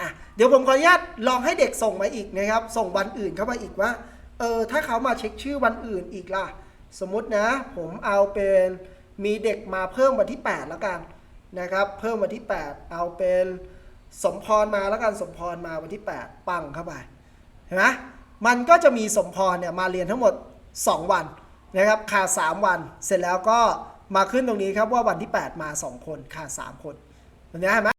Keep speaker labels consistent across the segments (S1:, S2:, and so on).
S1: อะเดี๋ยวผมขออนุญาตลองให้เด็กส่งมาอีกนะครับ ส่งวันอื่นเข้ามาอีกว่าเออถ้าเขามาเช็คชื่อวันอื่นอีกล่ะ สมมตินะ ผมเอาเป็นมีเด็กมาเพิ่มวันที่ 8 แล้วกันนะครับ เพิ่มวันที่ 8 เอาเป็นสมพรมาแล้วกันสมพรมาวันที่ 8 ปังเข้าไปเห็นไหมมันก็จะมีสมพรเนี่ยมาเรียนทั้งหมด 2 วันนะครับขาด3วัน เสร็จแล้วก็มาขึ้นตรงนี้ครับว่าวันที่ 8 มา 2 คนขาด3คนเห็นไหม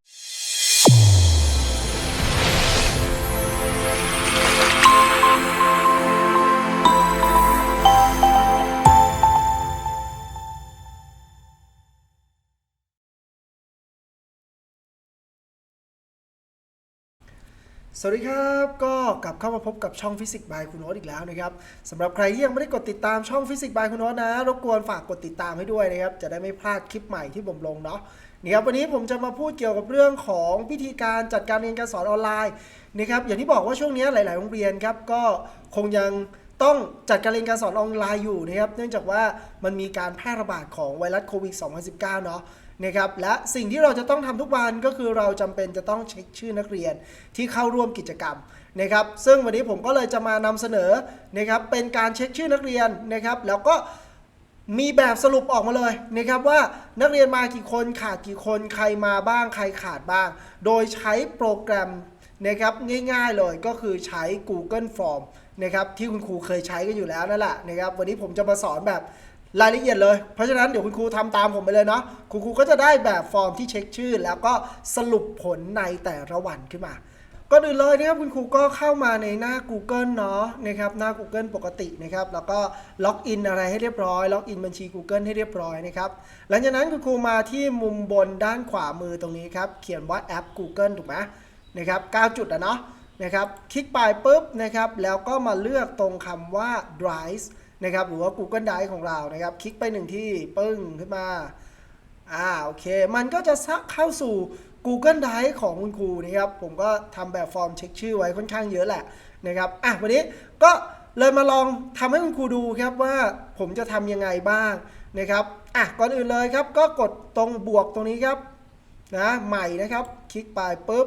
S1: สวัสดีครับ ก็กลับเข้ามาพบกับช่องฟิสิกส์บายคุณโน้ตอีกแล้วนะครับสำหรับใครที่ยังไม่ได้กดติดตามช่องฟิสิกส์บายคุณโน้ตนะ รบกวนฝากกดติดตามให้ด้วยนะครับ จะได้ไม่พลาดคลิปใหม่ที่ผมลงเนาะนี่ครับวันนี้ผมจะมาพูดเกี่ยวกับเรื่องของวิธีการจัดการเรียนการสอนออนไลน์นะครับอย่างที่บอกว่าช่วงนี้หลาย ๆ โรงเรียนครับก็คงยังต้องจัดการเรียนการสอนออนไลน์อยู่นะครับเนื่องจากว่ามันมีการแพร่ระบาดของไวรัสโควิด 2019 เนาะ นะครับและสิ่งที่เราจะต้องทำทุกวันก็คือเราจำเป็นจะต้องเช็คชื่อนักเรียนที่เข้าร่วมกิจกรรมนะครับ ซึ่งวันนี้ผมก็เลยจะมานำเสนอนะครับเป็นการเช็คชื่อนักเรียนนะครับ แล้วก็มีแบบสรุปออกมาเลยนะครับว่านักเรียนมากี่คนขาดกี่คนใครมาบ้างใครขาดบ้าง โดยใช้โปรแกรมนะครับง่ายๆเลยก็คือใช้ Google Form นะครับที่คุณครูเคยใช้กันอยู่แล้วนั่นแหละนะครับวันนี้ผมจะมาสอนแบบ รายละเอียดเลย เพราะฉะนั้นเดี๋ยวคุณครูทำตามผมไปเลยเนาะคุณครูก็จะได้แบบฟอร์มที่เช็คชื่อ แล้วก็สรุปผลในแต่ละวันขึ้นมาก็อื่นเลยนะครับคุณครูก็เข้ามาในหน้า Google เนาะนะครับหน้า Google ปกตินะครับแล้วก็ล็อกอินอะไรให้เรียบร้อยล็อกอินบัญชี Google ให้เรียบร้อยนะครับหลังจากนั้นคุณครูมาที่มุมบนด้านขวามือตรงนี้ครับเขียนว่าแอป Google ถูกไหมนะครับ9จุดอะเนาะนะครับคลิกไปปุ๊บนะครับแล้วก็มาเลือกตรงคำว่า Drive นะครับหรือว่า Google Drive ของเรานะครับคลิกไปหนึ่งที่ปึ้งขึ้นมาอ่าโอเค มันก็จะเข้าสู่ Google Drive ของคุณครูนะครับ ผมก็ทำแบบฟอร์มเช็คชื่อไว้ค่อนข้างเยอะแหละนะครับอะวันนี้ก็เลยมาลองทำให้คุณครูดูครับว่าผมจะทำยังไงบ้างนะครับอะก่อนอื่นเลยครับ ก็กดตรงบวกตรงนี้ครับนะใหม่นะครับ คลิกไปปุ๊บ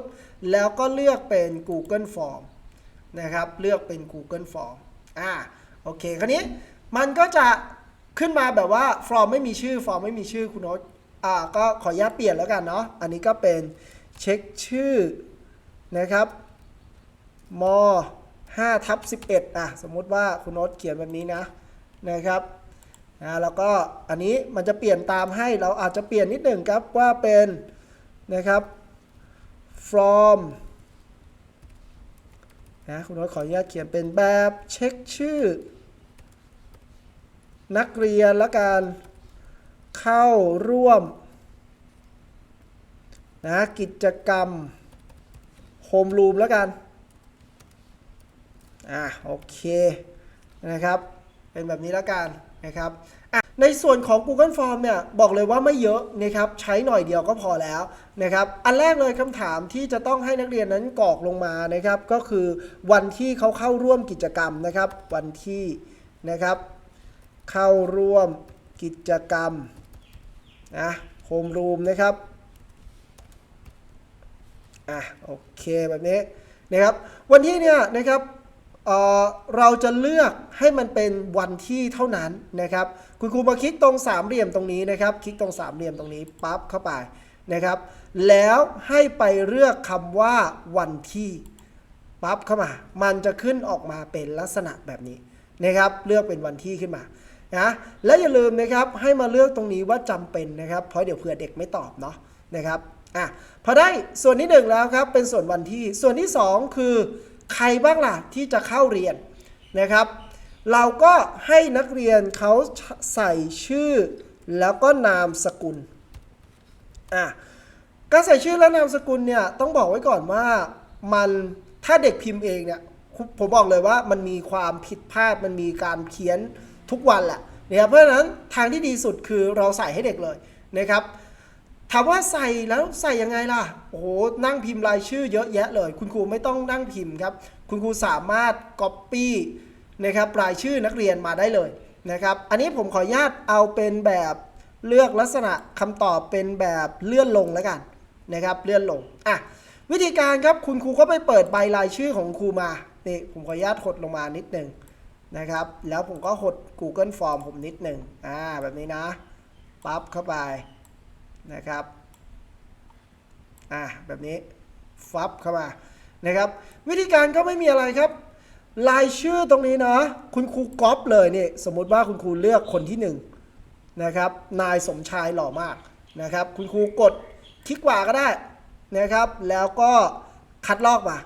S1: แล้วก็เลือกเป็น Google Form นะครับ เลือกเป็น Google Form อ่า โอเค คราวนี้มันก็จะขึ้นมาแบบว่าฟอร์มไม่มีชื่อฟอร์มไม่มีชื่อคุณโน้ตอ่าก็ขออนุญาตเปลี่ยนแล้วกันเนาะ อันนี้ก็เป็นเช็คชื่อนะครับม5ทับ11 อะ สมมุติว่าคุณโน้ตเขียนแบบนี้นะนะครับนะแล้วก็อันนี้มันจะเปลี่ยนตามให้เราอาจจะเปลี่ยนนิดหนึ่งครับว่าเป็นนะครับ from นะคุณโน้ตขออนุญาตเขียนเป็นแบบเช็คชื่อ นักเรียนและการเข้าร่วมนะกิจกรรมโฮมรูมแล้วกัน อะโอเคนะครับ เป็นแบบนี้แล้วกันนะครับในส่วนของ Google Form เนี่ยบอกเลยว่าไม่เยอะนะครับใช้หน่อยเดียวก็พอแล้วนะครับอันแรกเลยคำถามที่จะต้องให้นักเรียนนั้นกรอกลงมานะครับ ก็คือวันที่เขาเข้าร่วมกิจกรรมนะครับ วันที่นะครับ เข้าร่วมกิจกรรมนะโฮมรูมนะครับอะโอเคแบบนี้นะครับ วันที่เนี่ยนะครับเออเราจะเลือกให้มันเป็นวันที่เท่านั้นนะครับ คุณครูมาคลิกตรงสามเหลี่ยมตรงนี้นะครับ คลิกตรงสามเหลี่ยมตรงนี้ปั๊บเข้าไปนะครับ แล้วให้ไปเลือกคำว่าวันที่ปั๊บเข้ามา มันจะขึ้นออกมาเป็นลักษณะแบบนี้นะครับ เลือกเป็นวันที่ขึ้นมา นะและอย่าลืมนะครับให้มาเลือกตรงนี้ว่าจำเป็นนะครับเพราะเดี๋ยวเผื่อเด็กไม่ตอบเนาะนะครับอะพอได้ส่วนที่หนึ่งแล้วครับเป็นส่วนวันที่ส่วนที่สองคือใครบ้างล่ะที่จะเข้าเรียนนะครับ เราก็ให้นักเรียนเขาใส่ชื่อแล้วก็นามสกุลอะการใส่ชื่อและนามสกุลเนี่ยต้องบอกไว้ก่อนว่ามันถ้าเด็กพิมพ์เองเนี่ยผมบอกเลยว่ามันมีความผิดพลาดมันมีการเขียน ทุกวันแหละนะครับเพราะฉะนั้นทางที่ดีสุดคือเราใส่ให้เด็กเลยนะครับถามว่าใส่แล้วใส่ยังไงล่ะ โอ้โห นั่งพิมพ์รายชื่อเยอะแยะเลย คุณครูไม่ต้องนั่งพิมพ์ครับ คุณครูสามารถ Copy นะครับรายชื่อนักเรียนมาได้เลยนะครับ อันนี้ผมขออนุญาตเอาเป็นแบบเลือกลักษณะคำตอบเป็นแบบเลื่อนลงแล้วกันนะครับเลื่อนลง อะวิธีการครับคุณครูก็ไปเปิดใบรายชื่อของครูมา นี่ผมขออนุญาตหดลงมานิดหนึ่ง นะครับ แล้วผมก็หด Google Form ผมนิดหนึ่งอ่าแบบนี้นะปั๊บเข้าไปนะครับอ่าแบบนี้ฟับเข้ามานะครับ วิธีการก็ไม่มีอะไรครับรายชื่อตรงนี้นะ คุณครูก๊อปเลยนี่สมมุติว่าคุณครูเลือกคนที่หนึ่งนะครับนายสมชายหล่อมากนะครับ คุณครูกดคลิกขวาก็ได้นะครับ แล้วก็คัดลอกมา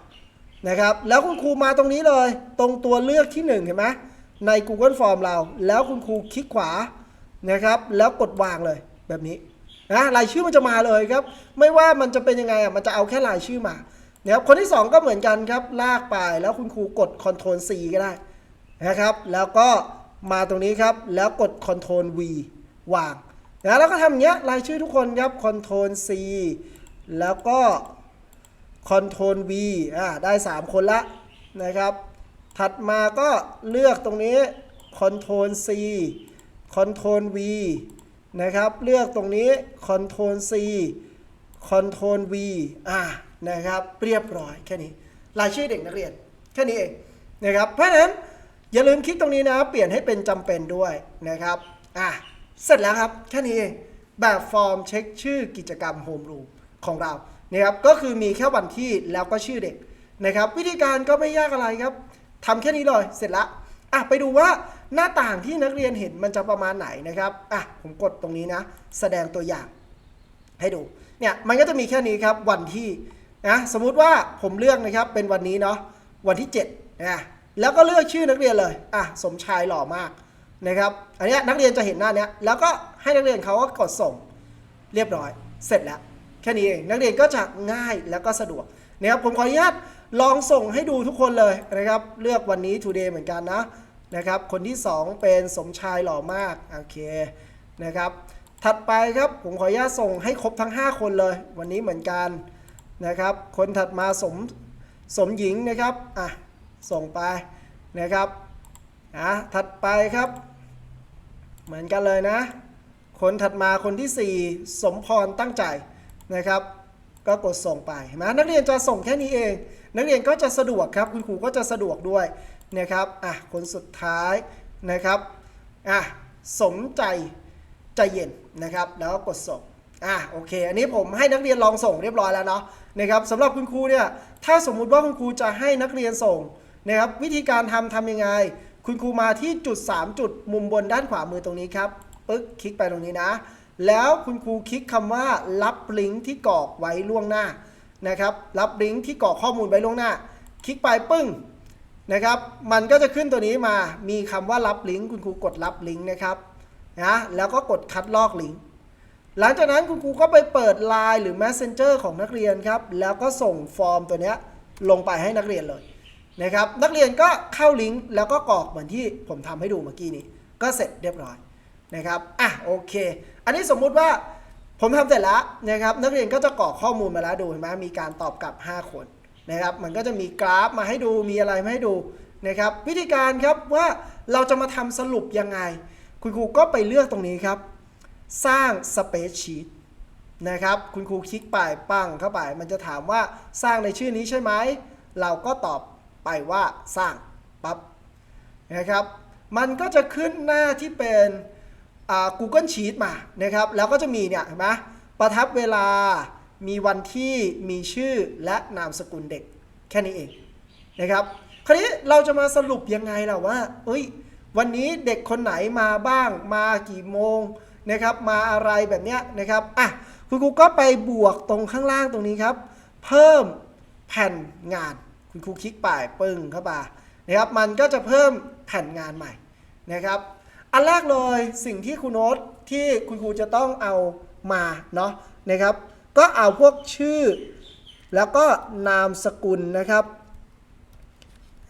S1: นะครับ แล้วคุณครูมาตรงนี้เลย ตรงตัวเลือกที่หนึ่งเห็นไหมใน Google Form เรา แล้วคุณครูคลิกขวานะครับ แล้วกดวางเลยแบบนี้นะรายชื่อมันจะมาเลยครับ ไม่ว่ามันจะเป็นยังไงอะมันจะเอาแค่รายชื่อมานะครับคนที่ 2 ก็เหมือนกันครับ ลากไปแล้วคุณครูกด Ctrl C ก็ได้นะครับ แล้วก็มาตรงนี้ครับ แล้วกด Ctrl V วางนะแล้วก็ทำอย่างเงี้ยรายชื่อทุกคนครับ Ctrl C แล้วก็ Ctrl V อ่าได้ 3 คนละนะครับ ถัดมาก็เลือกตรงนี้ Ctrl C Ctrl V นะครับ เลือกตรงนี้ Ctrl C Ctrl V อ่านะครับ เรียบร้อยแค่นี้ รายชื่อเด็กนักเรียน แค่นี้เองนะครับ เพราะฉะนั้นอย่าลืมคลิกตรงนี้นะ เปลี่ยนให้เป็นจำเป็นด้วยนะครับ อะ เสร็จแล้วครับ แค่นี้เอง แบบฟอร์มเช็คชื่อกิจกรรมโฮมรูมของเรา นะครับก็คือมีแค่วันที่แล้วก็ชื่อเด็กนะครับ วิธีการก็ไม่ยากอะไรครับทำแค่นี้เลยเสร็จล้วอะไปดูว่าหน้าต่างที่นักเรียนเห็นมันจะประมาณไหนนะครับอะผมกดตรงนี้นะ แสดงตัวอย่าง ให้ดูเนี่ยมันก็จะมีแค่นี้ครับวันที่นะสมมุติว่าผมเลือกนะครับเป็นวันนี้เนาะวันที่7นะแล้วก็เลือกชื่อนักเรียนเลยอะสมชายหล่อมากนะครับอันนี้นักเรียนจะเห็นหน้าเนี้ยแล้วก็ให้นักเรียนเขาก็กดส่งเรียบร้อยเสร็จแล้ว แค่นี้เอง นักเรียนก็จะง่ายแล้วก็สะดวกนะครับผมขออนุญาตลองส่งให้ดูทุกคนเลยนะครับ เลือกวันนี้ today เหมือนกันนะนะครับ คนที่ 2 เป็นสมชายหล่อมากโอเคนะครับ ถัดไปครับผมขออนุญาตส่งให้ครบทั้ง 5 คนเลย วันนี้เหมือนกันนะครับ คนถัดมาสมสมหญิงนะครับอะส่งไปนะครับอะถัดไปครับ เหมือนกันเลยนะ คนถัดมาคนที่ 4 สมพรตั้งใจ นะครับ ก็กดส่งไปเห็นไหมนักเรียนจะส่งแค่นี้เอง นักเรียนก็จะสะดวกครับ คุณครูก็จะสะดวกด้วยนะครับอะคนสุดท้ายนะครับอะสมใจใจเย็นนะครับ แล้วก็กดส่งอะโอเค อันนี้ผมให้นักเรียนลองส่งเรียบร้อยแล้วเนาะนะครับสำหรับคุณครูเนี่ยถ้าสมมุติว่าคุณครูจะให้นักเรียนส่งนะครับวิธีการทำทำยังไง คุณครูมาที่จุด 3 จุดมุมบนด้านขวามือตรงนี้ครับปึ๊กคลิกไปตรงนี้นะ แล้วคุณครูคลิกคำว่ารับลิงก์ที่กรอกไว้ล่วงหน้านะครับ รับลิงก์ที่กรอกข้อมูลไว้ล่วงหน้า คลิกไปปึ้งนะครับ มันก็จะขึ้นตัวนี้มา มีคำว่ารับลิงก์คุณครูกดรับลิงก์นะครับนะแล้วก็กดคัดลอกลิงก์หลังจากนั้นคุณครูก็ไปเปิด Line หรือ Messenger ของนักเรียนครับ แล้วก็ส่งฟอร์มตัวนี้ลงไปให้นักเรียนเลยนะครับ นักเรียนก็เข้าลิงก์แล้วก็กรอกเหมือนที่ผมทำให้ดูเมื่อกี้นี้ ก็เสร็จเรียบร้อย นะครับอะโอเค อันนี้สมมุติว่าผมทำเสร็จแล้วนะครับนักเรียนก็จะกรอกข้อมูลมาแล้วดูเห็นไหมมีการตอบกลับ 5 คนนะครับมันก็จะมีกราฟมาให้ดูมีอะไรมาให้ดูนะครับวิธีการครับว่าเราจะมาทำสรุปยังไง คุณครูก็ไปเลือกตรงนี้ครับ สร้าง Space Sheet นะครับคุณครูคลิกไปปั้งเข้าไป มันจะถามว่าสร้างในชื่อนี้ใช่ไหม เราก็ตอบไปว่าสร้างปั๊บนะครับมันก็จะขึ้นหน้าที่เป็น Google Sheet มานะครับ แล้วก็จะมีเนี่ยเห็นไหมประทับเวลามีวันที่มีชื่อและนามสกุลเด็กแค่นี้เองนะครับ คราวนี้เราจะมาสรุปยังไงล่ะว่า เอ้ย วันนี้เด็กคนไหนมาบ้าง มากี่โมงนะครับ มาอะไรแบบเนี้ยนะครับ อะ คุณครูก็ไปบวกตรงข้างล่างตรงนี้ครับ เพิ่มแผ่นงาน คุณครูคลิกไปปึ้งเข้าไปนะครับ มันก็จะเพิ่มแผ่นงานใหม่นะครับ อันแรกเลยสิ่งที่คุณโน้ตที่คุณครูจะต้องเอามาเนาะนะครับ ก็เอาพวกชื่อ แล้วก็นามสกุลนะครับ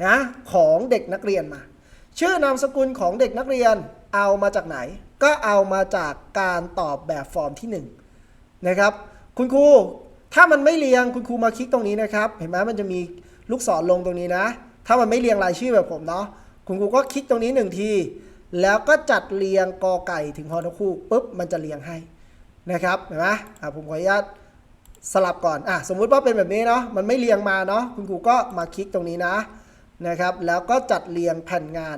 S1: นะของเด็กนักเรียนมา ชื่อนามสกุลของเด็กนักเรียนเอามาจากไหน ก็เอามาจากการตอบแบบฟอร์มที่ 1 นะครับ คุณครูถ้ามันไม่เรียงคุณครูมาคลิกตรงนี้นะครับ เห็นไหมมันจะมีลูกศรลงตรงนี้นะ ถ้ามันไม่เรียงรายชื่อแบบผมเนาะคุณครูก็คลิกตรงนี้หนึ่งที แล้วก็จัดเรียงกอไก่ถึงฮอนกคู่ปุ๊บมันจะเรียงให้นะครับเห็นไหมอะผมขออนุญาตสลับก่อนอะสมมุติว่าเป็นแบบนี้เนาะมันไม่เรียงมาเนาะคุณครูก็มาคลิกตรงนี้นะนะครับ แล้วก็จัดเรียงแผ่นงาน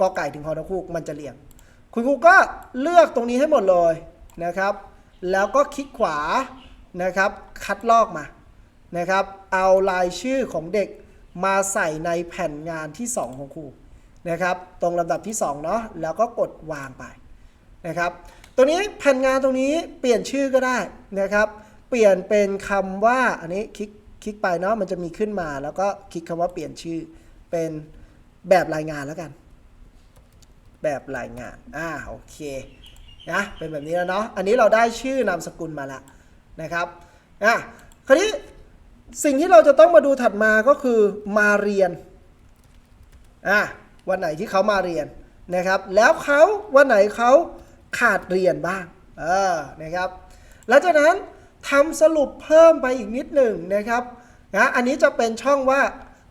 S1: กอไก่ถึงฮอนคูกมันจะเรียง คุณครูก็เลือกตรงนี้ให้หมดเลยนะครับ แล้วก็คลิกขวานะครับ คัดลอกมานะครับ เอารายชื่อของเด็กมาใส่ในแผ่นงานที่ 2 ของครู นะครับ ตรงลำดับที่ 2 เนาะแล้วก็กดวางไปนะครับ ตัวนี้แผ่นงานตรงนี้เปลี่ยนชื่อก็ได้นะครับ เปลี่ยนเป็นคำว่าอันนี้คลิกคลิกไปเนาะมันจะมีขึ้นมา แล้วก็คลิกคำว่าเปลี่ยนชื่อเป็นแบบรายงานแล้วกัน แบบรายงานอ่าโอเคนะเป็นแบบนี้แล้วเนาะอันนี้เราได้ชื่อนามสกุลมาแล้วนะครับอะคราวนี้สิ่งที่เราจะต้องมาดูถัดมาก็คือมาเรียนอะ วันไหนที่เขามาเรียนนะครับ แล้วเขาวันไหนเขาขาดเรียนบ้างเออนะครับหลังจากนั้นทำสรุปเพิ่มไปอีกนิดหนึ่งนะครับนะอันนี้จะเป็นช่องว่า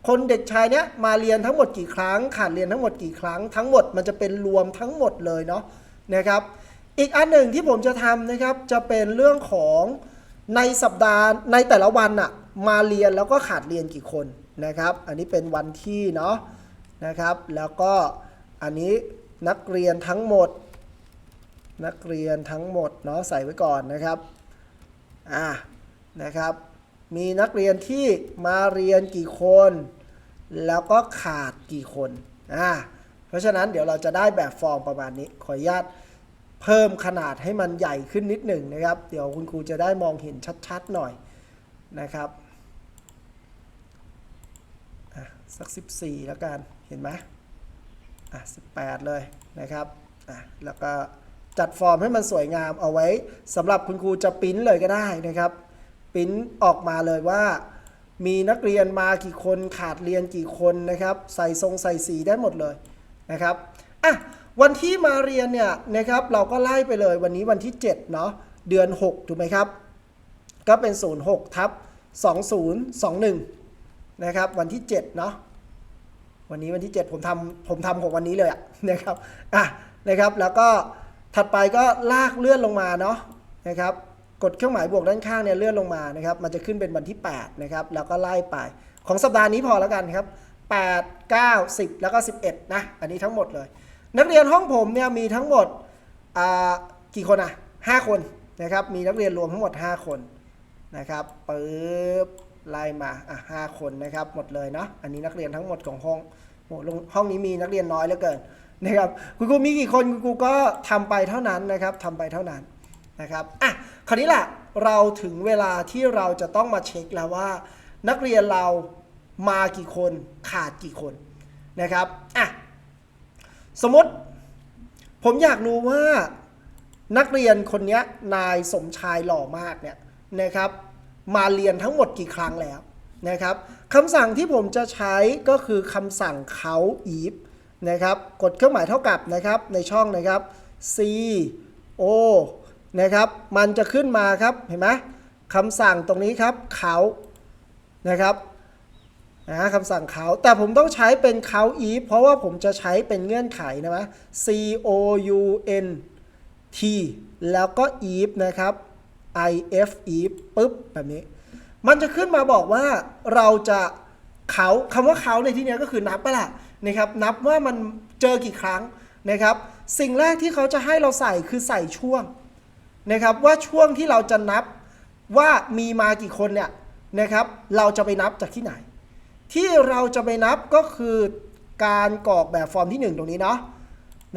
S1: คนเด็กชายเนี้ยมาเรียนทั้งหมดกี่ครั้ง ขาดเรียนทั้งหมดกี่ครั้ง ทั้งหมดมันจะเป็นรวมทั้งหมดเลยเนาะนะครับ อีกอันหนึ่งที่ผมจะทำนะครับจะเป็นเรื่องของในสัปดาห์ในแต่ละวันอะมาเรียนแล้วก็ขาดเรียนกี่คนนะครับ อันนี้เป็นวันที่เนาะ นะครับ แล้วก็อันนี้นักเรียนทั้งหมด นักเรียนทั้งหมดเนาะใส่ไว้ก่อนนะครับอ่านะครับมีนักเรียนที่มาเรียนกี่คน แล้วก็ขาดกี่คนอ่าเพราะฉะนั้นเดี๋ยวเราจะได้แบบฟอร์มประมาณนี้ ขออนุญาตเพิ่มขนาดให้มันใหญ่ขึ้นนิดหนึ่งนะครับ เดี๋ยวคุณครูจะได้มองเห็นชัดๆหน่อยนะครับอะสัก 14 แล้วกัน เห็นไหมอะ18 เลยนะครับอะแล้วก็จัดฟอร์มให้มันสวยงามเอาไว้สำหรับคุณครูจะปริ้นเลยก็ได้นะครับปริ้นออกมาเลยว่า มีนักเรียนมากี่คนขาดเรียนกี่คนนะครับ ใส่ทรงใส่สีได้หมดเลยนะครับอะวันที่มาเรียนเนี่ยนะครับเราก็ไล่ไปเลยวันนี้วันที่7เนาะเดือน 6 ถูกไหมครับ ก็เป็น 06ทับ2021 นะครับ วันที่7เนาะ วันนี้วันที่ 7 ผมทำผมทำของวันนี้เลยอะนะครับอะนะครับแล้วก็ถัดไปก็ลากเลื่อนลงมาเนาะนะครับกดเครื่องหมายบวกด้านข้างเนี่ยเลื่อนลงมานะครับมันจะขึ้นเป็นวันที่8นะครับแล้วก็ไล่ไป ของสัปดาห์นี้พอแล้วกันครับ 8 9 10 แล้วก็ 11 นะ อันนี้ทั้งหมดเลย นักเรียนห้องผมเนี่ยมีทั้งหมดอ่ากี่คนอะ5คนนะครับมีนักเรียนรวมทั้งหมด 5 คนนะครับปึ๊บไล่มาอะห้าคนนะครับหมดเลยเนาะอันนี้นักเรียนทั้งหมดของห้อง โอ้โหห้องนี้มีนักเรียนน้อยเหลือเกินนะครับคุณครูมีกี่คนคุณครูก็ทำไปเท่านั้นนะครับทำไปเท่านั้นนะครับอะคราวนี้แหละเราถึงเวลาที่เราจะต้องมาเช็คแล้วว่า นักเรียนเรามากี่คนขาดกี่คนนะครับอะสมมติผมอยากรู้ว่านักเรียนคนนี้นายสมชายหล่อมากเนี่ยนะครับมาเรียนทั้งหมดกี่ครั้งแล้ว นะครับคำสั่งที่ผมจะใช้ก็คือคำสั่งเขา if นะครับกดเครื่องหมายเท่ากับนะครับในช่องนะครับ c o นะครับมันจะขึ้นมาครับเห็นไหมคำสั่งตรงนี้ครับเขานะครับนะคำสั่งเขาแต่ผมต้องใช้เป็นเขา if เพราะว่าผมจะใช้เป็นเงื่อนไขนะมะ c o u n t แล้วก็ if นะครับ i f if ปุ๊บแบบนี้ มันจะขึ้นมาบอกว่าเราจะเขาคำว่าเขาในที่นี้ก็คือนับไปละนะครับ นับว่ามันเจอกี่ครั้งนะครับ สิ่งแรกที่เขาจะให้เราใส่คือใส่ช่วงนะครับ ว่าช่วงที่เราจะนับว่ามีมากี่คนเนี่ยนะครับ เราจะไปนับจากที่ไหน ที่เราจะไปนับก็คือการกรอกแบบฟอร์มที่ 1 ตรงนี้เนาะ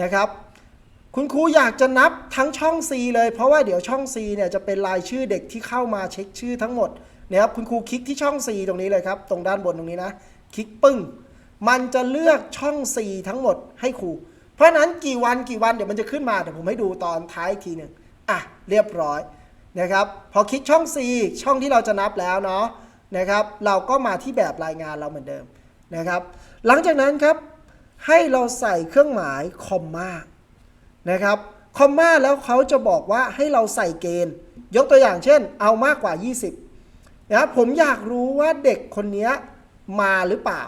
S1: นะครับ คุณครูอยากจะนับทั้งช่อง C เลยเพราะว่าเดี๋ยวช่อง C เนี่ยจะเป็นรายชื่อเด็กที่เข้ามาเช็คชื่อทั้งหมด นะครับคุณครูคลิกที่ช่อง C ตรงนี้เลยครับ ตรงด้านบนตรงนี้นะ คลิกปึ้ง มันจะเลือกช่อง C ทั้งหมดให้ครู เพราะนั้นกี่วันกี่วันเดี๋ยวมันจะขึ้นมาเดี๋ยวผมให้ดูตอนท้ายอีกทีหนึ่งอะเรียบร้อยนะครับพอคลิกช่อง C ช่องที่เราจะนับแล้วเนาะนะครับเราก็มาที่แบบรายงานเราเหมือนเดิมนะครับ หลังจากนั้นครับให้เราใส่เครื่องหมายคอมมานะครับคอมมาแล้วเขาจะบอกว่าให้เราใส่เกณฑ์ ยกตัวอย่างเช่น เอามากกว่า 20 นะครับผมอยากรู้ว่าเด็กคนนี้มาหรือเปล่า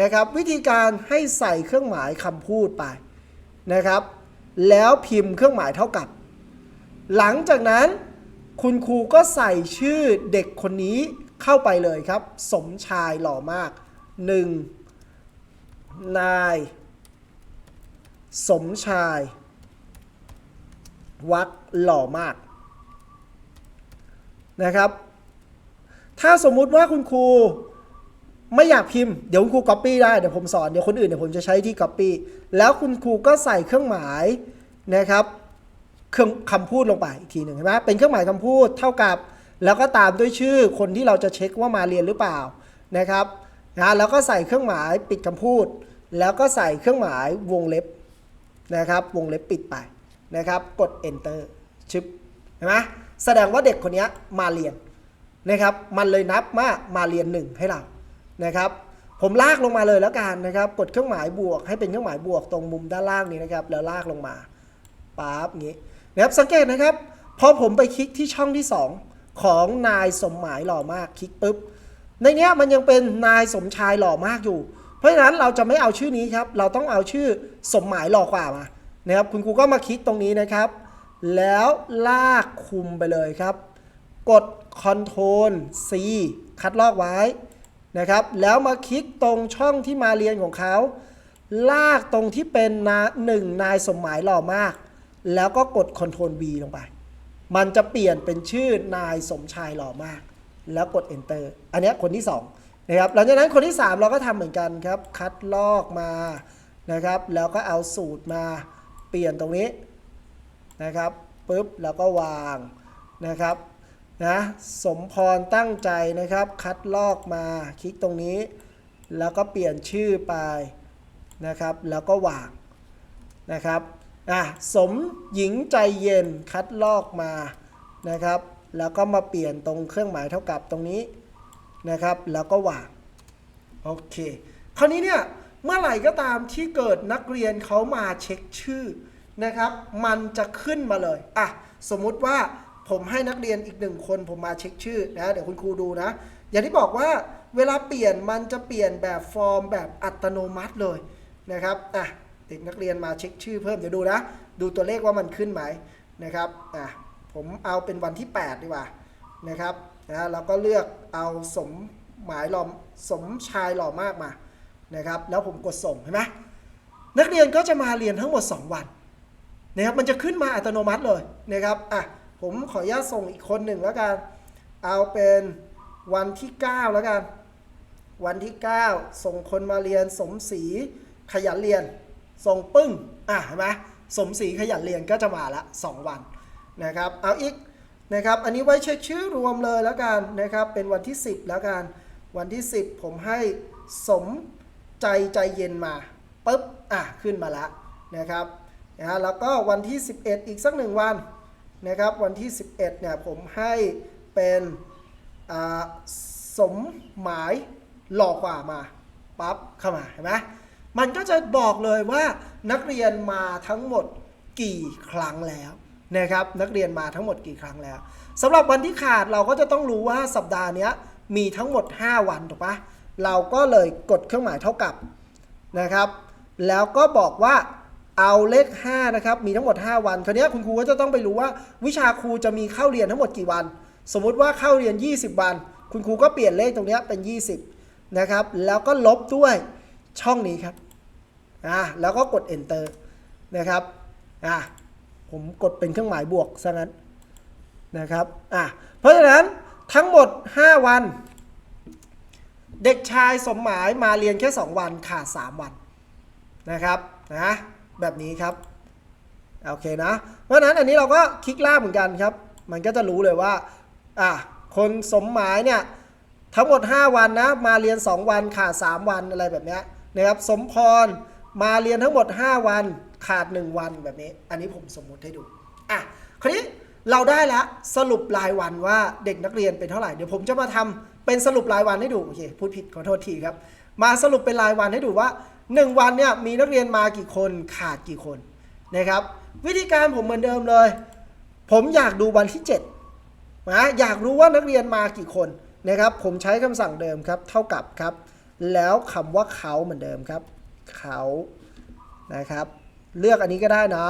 S1: นะครับวิธีการให้ใส่เครื่องหมายคำพูดไปนะครับ แล้วพิมพ์เครื่องหมายเท่ากับ หลังจากนั้นคุณครูก็ใส่ชื่อเด็กคนนี้เข้าไปเลยครับ สมชายหล่อมาก 1. นาย สมชาย วัดหล่อมากนะครับ ถ้าสมมุติว่าคุณครูไม่อยากพิมพ์เดี๋ยวคุณครู copy ได้เดี๋ยวผมสอนเดี๋ยวคนอื่นเดี๋ยวผมจะใช้ที่ copy แล้วคุณครูก็ใส่เครื่องหมายนะครับเครื่องคำพูดลงไปอีกทีหนึ่งเห็นไหมเป็นเครื่องหมายคำพูดเท่ากับ แล้วก็ตามด้วยชื่อคนที่เราจะเช็คว่ามาเรียนหรือเปล่านะครับนะแล้วก็ใส่เครื่องหมายปิดคำพูด แล้วก็ใส่เครื่องหมายวงเล็บนะครับ วงเล็บปิดไปนะครับ กด enter ชึบเห็นไหมแสดงว่าเด็กคนนี้มาเรียน นะครับ มันเลยนับมามาเรียนหนึ่งให้เรานะครับ ผมลากลงมาเลยแล้วกันนะครับ กดเครื่องหมายบวกให้เป็นเครื่องหมายบวกตรงมุมด้านล่างนี้นะครับ แล้วลากลงมาปั๊บอย่างนี้นะครับสังเกตนะครับพอผมไปคลิกที่ช่องที่ 2 ของนายสมหมายหล่อมากคลิกปุ๊บในเนี้ยมันยังเป็นนายสมชายหล่อมากอยู่ เพราะฉะนั้นเราจะไม่เอาชื่อนี้ครับ เราต้องเอาชื่อสมหมายหล่อกว่ามานะครับคุณครูก็มาคลิกตรงนี้นะครับ แล้วลากคุมไปเลยครับ กด Ctrl C คัดลอกไว้นะครับ แล้วมาคลิกตรงช่องที่มาเรียนของเขา ลากตรงที่เป็นนาหนึ่งนายสมหมายหล่อมาก แล้วก็กด Ctrl V ลงไป มันจะเปลี่ยนเป็นชื่อนายสมชายหล่อมาก แล้วกด Enter อันนี้คนที่2นะครับ หลังจากนั้นคนที่ 3 เราก็ทำเหมือนกันครับ คัดลอกมานะครับ แล้วก็เอาสูตรมาเปลี่ยนตรงนี้นะครับปุ๊บแล้วก็วางนะครับ นะสมพรตั้งใจนะครับ คัดลอกมาคลิกตรงนี้ แล้วก็เปลี่ยนชื่อไปนะครับ แล้วก็วางนะครับอะสมหญิงใจเย็นคัดลอกมานะครับ แล้วก็มาเปลี่ยนตรงเครื่องหมายเท่ากับตรงนี้นะครับ แล้วก็วางโอเคคราวนี้เนี่ยเมื่อไหร่ก็ตามที่เกิดนักเรียนเขามาเช็คชื่อนะครับ มันจะขึ้นมาเลยอะสมมุติว่า ผมให้นักเรียนอีกหนึ่งคนผมมาเช็คชื่อนะเดี๋ยวคุณครูดูนะ อย่างที่บอกว่าเวลาเปลี่ยนมันจะเปลี่ยนแบบฟอร์มแบบอัตโนมัติเลยนะครับอะเด็กนักเรียนมาเช็คชื่อเพิ่มเดี๋ยวดูนะ ดูตัวเลขว่ามันขึ้นไหมนะครับอะผมเอาเป็นวันที่ 8 ดีกว่านะครับนะแล้วก็เลือกเอาสมหมายหล่อสมชายหล่อมากมานะครับ แล้วผมกดส่งเห็นไหมนักเรียนก็จะมาเรียนทั้งหมด 2 วันนะครับมันจะขึ้นมาอัตโนมัติเลยนะครับอะ ผมขออนุญาตส่งอีกคนหนึ่งแล้วกัน เอาเป็นวันที่ 9 แล้วกัน วันที่ 9 ส่งคนมาเรียนสมศรีขยันเรียน ส่งปึ้ง อะเห็นไหมสมศรีขยันเรียนก็จะมาละ 2 วันนะครับ เอาอีกนะครับ อันนี้ไว้เช็คชื่อรวมเลยแล้วกันนะครับ เป็นวันที่ 10 แล้วกัน วันที่ 10 ผมให้สมใจใจเย็นมาปุ๊บ อะ ขึ้นมาละนะครับนะแล้วก็วันที่ 11 อีกสักหนึ่งวัน นะครับวันที่ 11เนี่ยผมให้เป็นสมหมายหลอกว่ามาปั๊บเข้ามาเห็นไหมมันก็จะบอกเลยว่านักเรียนมาทั้งหมดกี่ครั้งแล้วนะครับนักเรียนมาทั้งหมดกี่ครั้งแล้วสำหรับวันที่ขาดเราก็จะต้องรู้ว่าสัปดาห์นี้มีทั้งหมด 5 วันถูกปะเราก็เลยกดเครื่องหมายเท่ากับนะครับ แล้วก็บอกว่า เอาเลข5นะครับมีทั้งหมด 5 วันคราวนี้คุณครูก็จะต้องไปรู้ว่า วิชาครูจะมีเข้าเรียนทั้งหมดกี่วัน สมมุติว่าเข้าเรียน 20 วัน คุณครูก็เปลี่ยนเลขตรงนี้เป็น 20 นะครับ แล้วก็ลบด้วยช่องนี้ครับอ่าแล้วก็กด enter นะครับอ่าผมกดเป็นเครื่องหมายบวกซะงั้นนะครับอ่าเพราะฉะนั้นทั้งหมด 5 วัน เด็กชายสมหมายมาเรียนแค่ 2 วันขาด3วันนะครับนะ แบบนี้ครับโอเคนะ เพราะนั้นอันนี้เราก็คลิกล่ากเหมือนกันครับ มันก็จะรู้เลยว่าอะคนสมหมายเนี่ยทั้งหมด 5 วันนะมาเรียน 2 วันขาด 3 วันอะไรแบบนี้นะครับสมพรมาเรียนทั้งหมด 5 วันขาด 1 วันแบบนี้ อันนี้ผมสมมุติให้ดูอะคราวนี้เราได้แล้วสรุปรายวันว่าเด็กนักเรียนเป็นเท่าไหร่เดี๋ยวผมจะมาทำเป็นสรุปรายวันให้ดูโอเคพูดผิดขอโทษทีครับ มาสรุปเป็นรายวันให้ดูว่า 1วันเนี่ยมีนักเรียนมากี่คนขาดกี่คนนะครับ วิธีการผมเหมือนเดิมเลย ผมอยากดูวันที่7นะอยากรู้ว่านักเรียนมากี่คนนะครับ ผมใช้คำสั่งเดิมครับ เท่ากับครับ แล้วคำว่าเขาเหมือนเดิมครับ เขานะครับ เลือกอันนี้ก็ได้นะ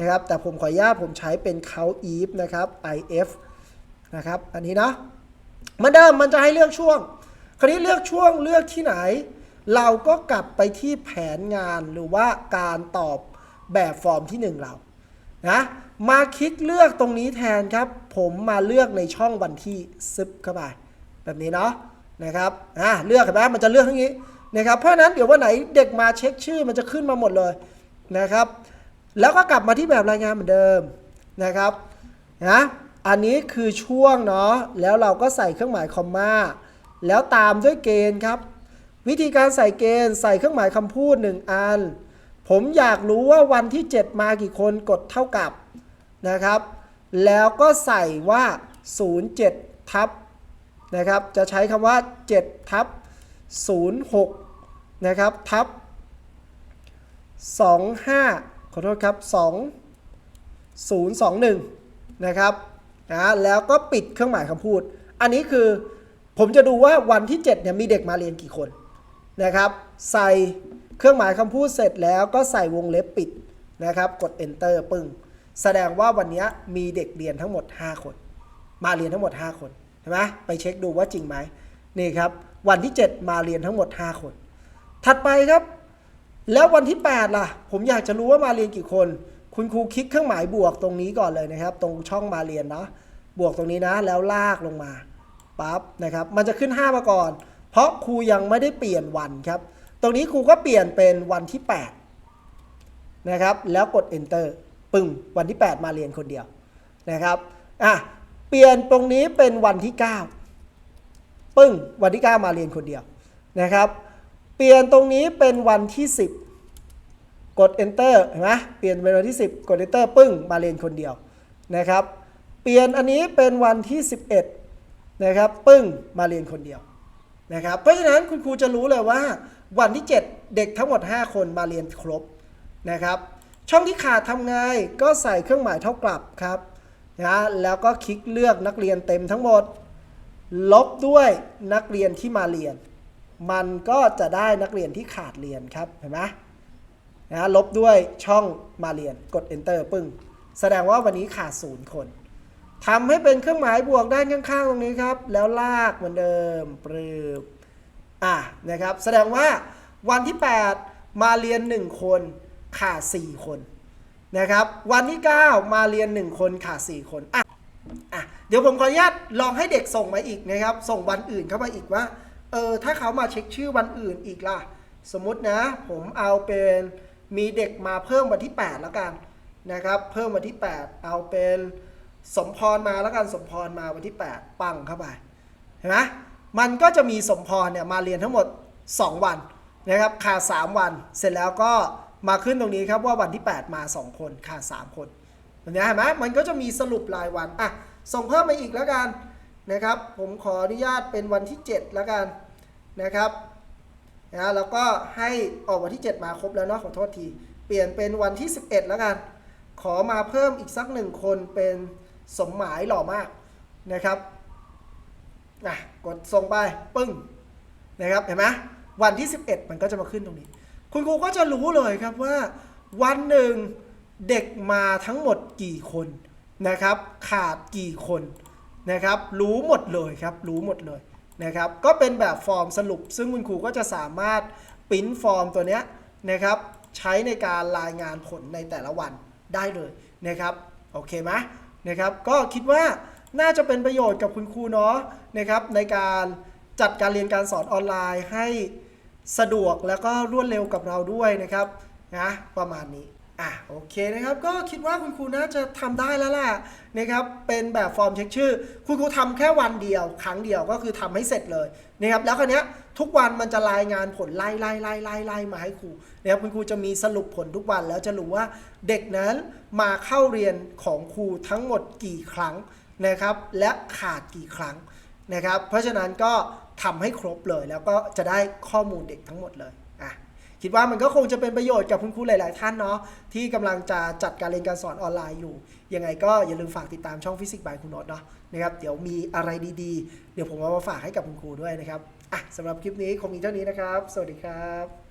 S1: นะครับ แต่ผมขออนุญาตผมใช้เป็นเขา if นะครับ if นะครับ อันนี้เนาะเหมือนเดิมมันจะให้เลือกช่วง คราวนี้เลือกช่วงเลือกที่ไหน เราก็กลับไปที่แผนงานหรือว่าการตอบแบบฟอร์มที่หนึ่งเรานะมาคลิกเลือกตรงนี้แทนครับ ผมมาเลือกในช่องวันที่ซึบเข้าไปแบบนี้เนาะนะครับอ่าเลือกเห็นไหมมันจะเลือกทั้งนี้นะครับเพราะฉะนั้นเดี๋ยววันไหนเด็กมาเช็คชื่อมันจะขึ้นมาหมดเลยนะครับ แล้วก็กลับมาที่แบบรายงานเหมือนเดิมนะครับนะอันนี้คือช่วงเนาะแล้วเราก็ใส่เครื่องหมายคอมมาแล้วตามด้วยเกณฑ์ครับ วิธีการใส่เกณฑ์ใส่เครื่องหมายคำพูด 1 อัน ผมอยากรู้ว่าวันที่ 7 มากี่คนกดเท่ากับนะครับ แล้วก็ใส่ว่า 07 ทับนะครับ จะใช้คำว่า 7 ทับ 06 นะครับ ทับ 25 ขอโทษครับ 2 021 นะครับนะแล้วก็ปิดเครื่องหมายคำพูด อันนี้คือผมจะดูว่าวันที่ 7 เนี่ยมีเด็กมาเรียนกี่คน นะครับ ใส่เครื่องหมายคำพูดเสร็จแล้วก็ใส่วงเล็บปิดนะครับ กด enter ปึ้ง แสดงว่าวันนี้มีเด็กเรียนทั้งหมด 5 คน มาเรียนทั้งหมด 5 คนเห็นไหมไปเช็คดูว่าจริงไหมนี่ครับ วันที่ 7 มาเรียนทั้งหมด 5 คน ถัดไปครับ แล้ววันที่ 8 ล่ะ ผมอยากจะรู้ว่ามาเรียนกี่คน คุณครูคลิกเครื่องหมายบวกตรงนี้ก่อนเลยนะครับ ตรงช่องมาเรียนเนาะบวกตรงนี้นะแล้วลากลงมาปั๊บนะครับ มันจะขึ้น 5 มาก่อน เพราะครูยังไม่ได้เปลี่ยนวันครับ ตรงนี้ครูก็เปลี่ยนเป็นวันที่ 8 นะครับ แล้วกด enter ปึ้งวันที่ 8 มาเรียนคนเดียวนะครับอะเปลี่ยนตรงนี้เป็นวันที่ 9 ปึ้งวันที่ 9 มาเรียนคนเดียวนะครับ เปลี่ยนตรงนี้เป็นวันที่ 10 กด enter เห็นไหมเปลี่ยนเป็นวันที่ 10 กด enter ปึ้งมาเรียนคนเดียวนะครับ เปลี่ยนอันนี้เป็นวันที่ 11นะครับ ปึ้งมาเรียนคนเดียว นะครับเพราะฉะนั้นคุณครูจะรู้เลยว่า วันที่ 7 เด็กทั้งหมด 5 คนมาเรียนครบนะครับช่องที่ขาดทำไงก็ใส่เครื่องหมายเท่ากลับครับนะแล้วก็คลิกเลือกนักเรียนเต็มทั้งหมด ลบด้วยนักเรียนที่มาเรียน มันก็จะได้นักเรียนที่ขาดเรียนครับเห็นไหมนะลบด้วยช่องมาเรียนกด enter ปึ้งแสดงว่าวันนี้ขาดศูนย์คน ทำให้เป็นเครื่องหมายบวกด้านข้างๆตรงนี้ครับ แล้วลากเหมือนเดิมปรืบอะนะครับ แสดงว่าวันที่ 8 มาเรียน 1 คนขาด4คนนะครับวันที่ 9 มาเรียน 1 คนขาด4คนอะอะเดี๋ยวผมขออนุญาตลองให้เด็กส่งมาอีกนะครับ ส่งวันอื่นเข้ามาอีกว่าเออถ้าเขามาเช็คชื่อวันอื่นอีกล่ะ สมมตินะผมเอาเป็นมีเด็กมาเพิ่มวันที่ 8 แล้วกันนะครับ เพิ่มวันที่ 8 เอาเป็น สมพรมาแล้วกันสมพรมาวันที่ 8 ปังเข้าไปเห็นไหมมันก็จะมีสมพรเนี่ยมาเรียนทั้งหมด 2 วันนะครับขาด3วัน เสร็จแล้วก็มาขึ้นตรงนี้ครับว่าวันที่ 8 มา 2 คนขาด3คนเห็นไหมเห็นไหมมันก็จะมีสรุปรายวันอะส่งเพิ่มมาอีกแล้วกันนะครับ ผมขออนุญาตเป็นวันที่ 7 แล้วกันนะครับนะแล้วก็ให้ออกวันที่ 7 มาครบแล้วเนาะขอโทษที เปลี่ยนเป็นวันที่ 11 แล้วกัน ขอมาเพิ่มอีกสักหนึ่งคนเป็น สมหมายหล่อมากนะครับอะกดส่งไปปึ้งนะครับเห็นไหมวันที่ 11 มันก็จะมาขึ้นตรงนี้ คุณครูก็จะรู้เลยครับว่าวันหนึ่งเด็กมาทั้งหมดกี่คนนะครับ ขาดกี่คนนะครับ รู้หมดเลยครับ รู้หมดเลยนะครับ ก็เป็นแบบฟอร์มสรุป ซึ่งคุณครูก็จะสามารถปริ้นฟอร์มตัวเนี้ยนะครับ ใช้ในการรายงานผลในแต่ละวันได้เลยนะครับ โอเคไหม นะครับ ก็คิดว่าน่าจะเป็นประโยชน์กับคุณครูเนาะนะครับ ในการจัดการเรียนการสอนออนไลน์ให้สะดวกแล้วก็รวดเร็วกับเราด้วยนะครับนะประมาณนี้ อะโอเคนะครับก็คิดว่าคุณครูน่าจะทำได้แล้วล่ะนะครับเป็นแบบฟอร์มเช็คชื่อ คุณครูทำแค่วันเดียว ครั้งเดียวก็คือทำให้เสร็จเลยนะครับแล้วคราวเนี้ยทุกวันมันจะรายงานผลไล่ไล่ไล่ไล่ไล่มาให้ครูนะครับคุณครูจะมีสรุปผลทุกวันแล้วจะรู้ว่าเด็กนั้นมาเข้าเรียนของครูทั้งหมดกี่ครั้งนะครับและขาดกี่ครั้งนะครับเพราะฉะนั้นก็ทำให้ครบเลยแล้วก็จะได้ข้อมูลเด็กทั้งหมดเลย คิดว่ามันก็คงจะเป็นประโยชน์กับคุณครูหลาย ๆ ท่านเนาะที่กำลังจะจัดการเรียนการสอนออนไลน์อยู่ ยังไงก็อย่าลืมฝากติดตามช่องฟิสิกส์บายคุณโนตเนาะนะครับเดี๋ยวมีอะไรดีๆ เดี๋ยวผมเอามาฝากให้กับคุณครูด้วยนะครับอะสำหรับคลิปนี้คงมีเท่านี้นะครับ สวัสดีครับ